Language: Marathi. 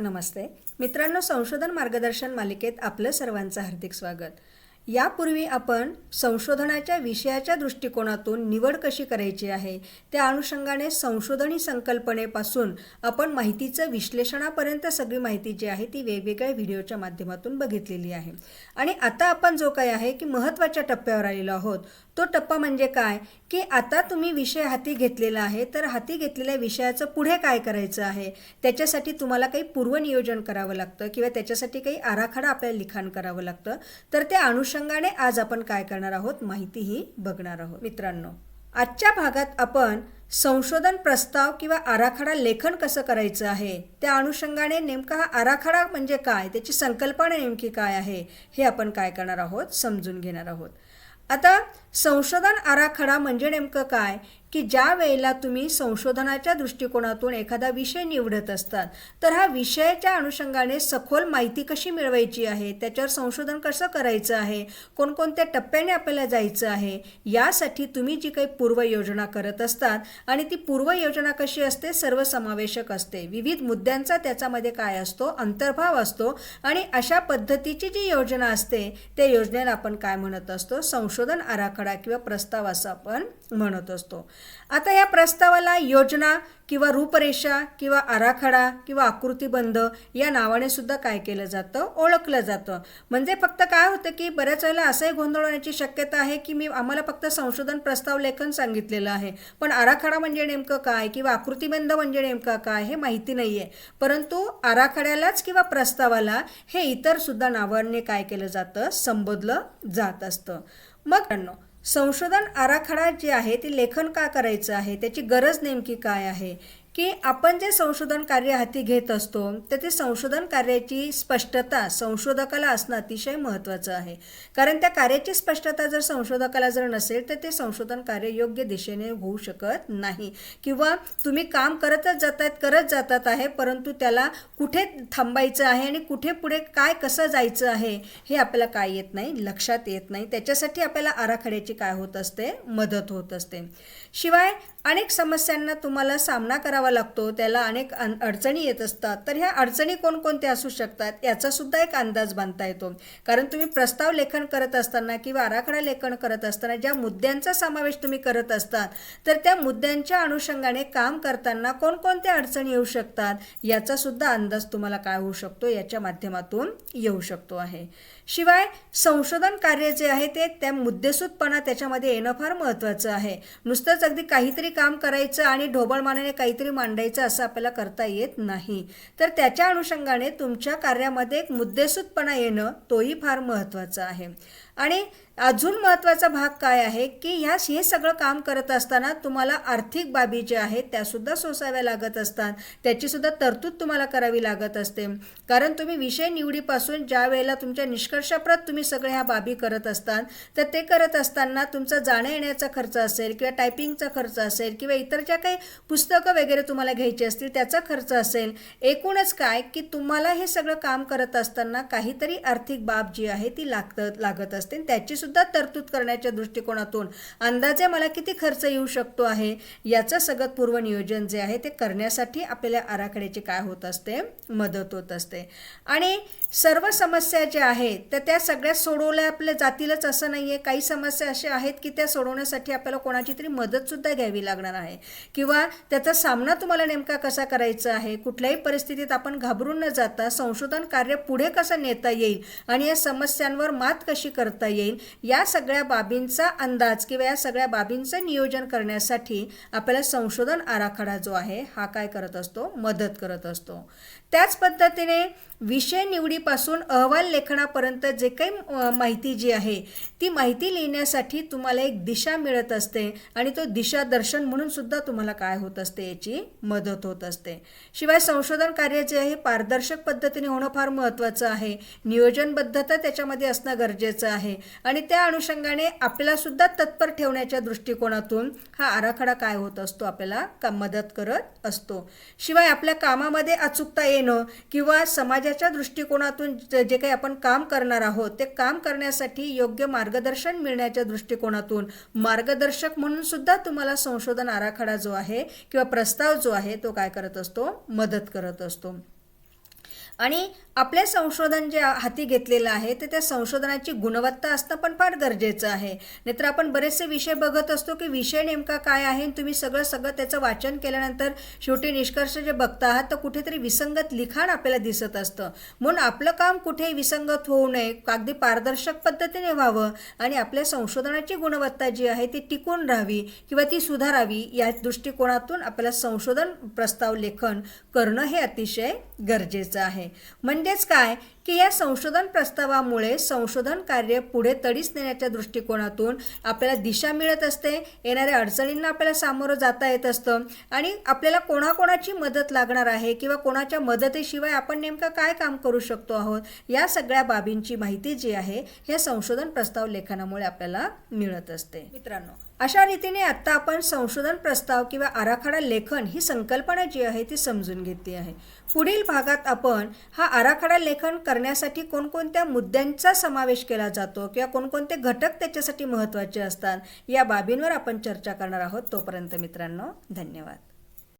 नमस्ते. मित्रांनो संशोधन मार्गदर्शन मालिकेत आपलं सर्वांचं हार्दिक स्वागत. यापूर्वी आपण संशोधनाच्या विषयाच्या दृष्टिकोनातून निवड कशी करायची आहे त्या अनुषंगाने संशोधनी संकल्पनेपासून आपण माहितीचं विश्लेषणापर्यंत सगळी माहिती जी आहे ती वेगवेगळ्या व्हिडिओच्या माध्यमातून बघितलेली आहे. आणि आता आपण जो काही आहे की महत्त्वाच्या टप्प्यावर आलेलो आहोत. तो टप्पा म्हणजे काय? की आता तुम्ही विषय हाती घेतलेला आहे तर हाती घेतलेल्या विषयाचं पुढे काय करायचं आहे? त्याच्यासाठी तुम्हाला काही पूर्वनियोजन करावं लागतं किंवा त्याच्यासाठी काही आराखडा आपल्याला लिखाण करावं लागतं. तर त्या अनुषंगाने आज आपण काय करणार आहोत? माहितीही बघणार आहोत. मित्रांनो आजच्या भागात आपण संशोधन प्रस्ताव किंवा आराखडा लेखन कसं करायचं आहे? त्या अनुषंगाने नेमका हा आराखडा म्हणजे काय? त्याची संकल्पना नेमकी काय आहे? हे आपण काय करणार आहोत? समजून घेणार आहोत. आता संशोधन आराखडा म्हणजे नेमकं काय? की ज्या वेळेला तुम्ही संशोधनाच्या दृष्टिकोनातून एखादा विषय निवडत असतात तर हा विषयाच्या अनुषंगाने सखोल माहिती कशी मिळवायची आहे? त्याच्यावर संशोधन कसं करायचं आहे? कोणकोणत्या टप्प्याने आपल्याला जायचं आहे? यासाठी तुम्ही जी काही पूर्वयोजना करत असतात आणि ती पूर्वयोजना कशी असते? सर्वसमावेशक असते. विविध मुद्द्यांचा त्याच्यामध्ये काय असतो? अंतर्भाव असतो आणि अशा पद्धतीची जी योजना असते त्या योजनेला आपण काय म्हणत असतो? संशोधन आराखडा किंवा प्रस्ताव असं आपण म्हणत असतो. आता या प्रस्तावाला योजना किंवा रूपरेषा किंवा आराखडा किंवा आकृतीबंध या नावाने सुद्धा काय केलं जातं? ओळखलं जातं. म्हणजे फक्त काय होतं की बऱ्याच वेळेला असंही गोंधळ होण्याची शक्यता आहे की मी आम्हाला फक्त संशोधन प्रस्ताव लेखन सांगितलेलं आहे. पण आराखडा म्हणजे नेमकं काय किंवा आकृतीबंध म्हणजे नेमका काय हे माहिती नाही आहे परंतु आराखड्यालाच किंवा प्रस्तावाला हे इतर सुद्धा नावाने काय केलं जातं? संबोधलं जात असतं. मग संशोधन आराखडा जे आहे ते लेखन का करायचं आहे? त्याची गरज नेमकी काय आहे? की आपण जे संशोधन कार्य हाती घेत असतो तर ते संशोधन कार्याची स्पष्टता संशोधकाला असणं अतिशय महत्त्वाचं आहे. कारण त्या कार्याची स्पष्टता जर संशोधकाला जर नसेल तर ते संशोधन कार्य योग्य दिशेने होऊ शकत नाही. किंवा तुम्ही काम करतच जात आहेत करत जातात आहे परंतु त्याला कुठे थांबायचं आहे आणि कुठे पुढे काय कसं जायचं आहे हे आपल्याला काय येत नाही लक्षात येत नाही. त्याच्यासाठी आपल्याला आराखड्याची काय होत असते? मदत होत असते. शिवाय अनेक समस्यांना तुम्हाला सामना करावा लागतो त्याला अनेक अडचणी येत असतात. तर ह्या अडचणी कोणकोणत्या असू शकतात? याचा सुद्धा एक अंदाज बांधता येतो. कारण तुम्ही प्रस्ताव लेखन करत असताना किंवा आराखडा लेखन करत असताना ज्या मुद्द्यांचा समावेश तुम्ही करत असतात तर त्या मुद्द्यांच्या अनुषंगाने काम करताना कोणकोणत्या अडचणी येऊ शकतात? याचा सुद्धा अंदाज तुम्हाला काय होऊ शकतो. याच्या माध्यमातून येऊ शकतो आहे. शिवाय संशोधन कार्य जे आहे ते त्या मुद्देसूदपणा त्याच्यामध्ये येणं फार महत्त्वाचं आहे. नुसतंच अगदी काहीतरी काम करायचं आणि ढोबळमानाने काहीतरी मांडायचं असं आपल्याला करता येत नाही. तर त्याच्या अनुषंगाने तुमच्या कार्यामध्ये एक मुद्देसूदपणा येणं तोही फार महत्त्वाचा आहे. आणि अजून महत्त्वाचा भाग काय आहे की ह्या हे सगळं काम करत असताना तुम्हाला आर्थिक बाबी ज्या आहेत त्यासुद्धा सोसाव्या लागत असतात. त्याचीसुद्धा तरतूद तुम्हाला करावी लागत असते. कारण तुम्ही विषय निवडीपासून ज्या वेळेला तुमच्या निष्कर्षाप्रत तुम्ही सगळ्या ह्या बाबी करत असतात तर ते करत असताना तुमचा जाण्या येण्याचा खर्च असेल किंवा टायपिंगचा खर्च असेल किंवा इतर ज्या काही पुस्तकं वगैरे तुम्हाला घ्यायची असतील त्याचा खर्च असेल एकूणच काय की तुम्हाला हे सगळं काम करत असताना काहीतरी आर्थिक बाब जी आहे ती लागत लागत असते. त्याचीसुद्धा सुद्धा तरतूद करण्याच्या दृष्टिकोनातून अंदाजे मला किती खर्च येऊ शकतो आहे? याचं सगळं पूर्वनियोजन जे आहे ते करण्यासाठी आपल्याला आराखड्याची काय होत असते? मदत होत असते. आणि सर्व समस्या ज्या आहेत तर त्या सगळ्या सोडवल्या आपल्या जातीलच असं नाही आहे काही समस्या अशा आहेत की त्या सोडवण्यासाठी आपल्याला कोणाची तरी मदतसुद्धा घ्यावी लागणार आहे. किंवा त्याचा सामना तुम्हाला नेमका कसा करायचा आहे? कुठल्याही परिस्थितीत आपण घाबरून न जाता संशोधन कार्य पुढे कसं नेता येईल? आणि या समस्यांवर मात कशी करता येईल? या सगळ्या बाबींचा अंदाज किंवा या सगळ्या बाबींचं नियोजन करण्यासाठी आपल्याला संशोधन आराखडा जो आहे हा काय करत असतो? मदत करत असतो. त्याच पद्धतीने विषय निवडीपासून अहवाल लेखनापर्यंत जे काही माहिती जी आहे ती माहिती लिहिण्यासाठी तुम्हाला एक दिशा मिळत असते आणि तो दिशादर्शन म्हणून सुद्धा तुम्हाला काय होत असते याची मदत होत असते. शिवाय संशोधन कार्य जे आहे पारदर्शक पद्धतीने होणं फार महत्त्वाचं आहे. नियोजनबद्धता त्याच्यामध्ये असणं गरजेचं आहे. आणि आणि त्या अनुषंगाने आपल्याला सुद्धा तत्पर ठेवण्याच्या दृष्टिकोनातून हा आराखडा काय होत असतो आपल्याला का मदत करत असतो. शिवाय आपल्या कामामध्ये अचूकता येणं किंवा समाजाच्या दृष्टिकोनातून जे जे काही आपण काम करणार आहोत ते काम करण्यासाठी योग्य मार्गदर्शन मिळण्याच्या दृष्टिकोनातून मार्गदर्शक म्हणून सुद्धा तुम्हाला संशोधन आराखडा जो आहे किंवा प्रस्ताव जो आहे तो काय करत असतो? मदत करत असतो. आणि आपले संशोधन जे हाती घेतलेलं आहे तर त्या संशोधनाची गुणवत्ता असणं पण फार गरजेचं आहे. नाहीतर आपण बरेचसे विषय बघत असतो की विषय नेमका काय आहे आणि तुम्ही सगळं सगळं त्याचं वाचन केल्यानंतर शेवटी निष्कर्ष जे बघता आहात तर कुठेतरी विसंगत लिखाण आपल्याला दिसत असतं. म्हणून आपलं काम कुठे विसंगत होऊ नये अगदी पारदर्शक पद्धतीने व्हावं आणि आपल्या संशोधनाची गुणवत्ता जी आहे ती टिकून राहावी किंवा ती सुधारावी या दृष्टिकोनातून आपल्याला संशोधन प्रस्ताव लेखन करणं हे अतिशय गरजेचं आहे. म्हणजेच काय? की या संशोधन प्रस्तावामुळे संशोधन कार्य पुढे तडीस नेण्याच्या दृष्टिकोनातून आपल्याला दिशा मिळत असते येणाऱ्या अडचणींना आपल्याला सामोरं जाता येत असतं आणि आपल्याला कोणाकोणाची मदत लागणार आहे किंवा कोणाच्या मदतीशिवाय आपण नेमकं काय काम करू शकतो आहोत या सगळ्या बाबींची माहिती जी आहे हे संशोधन प्रस्ताव लेखनामुळे आपल्याला मिळत असते. मित्रांनो अशा रीतीने आत्ता आपण संशोधन प्रस्ताव किंवा आराखडा लेखन ही संकल्पना जी आहे ती समजून घेतली आहे. पुढील भागात आपण हा आराखडा लेखन करण्यासाठी कोणकोणत्या मुद्द्यांचा समावेश केला जातो किंवा कोणकोणते घटक त्याच्यासाठी महत्त्वाचे असतात या बाबींवर आपण चर्चा करणार आहोत. तोपर्यंत मित्रांनो धन्यवाद.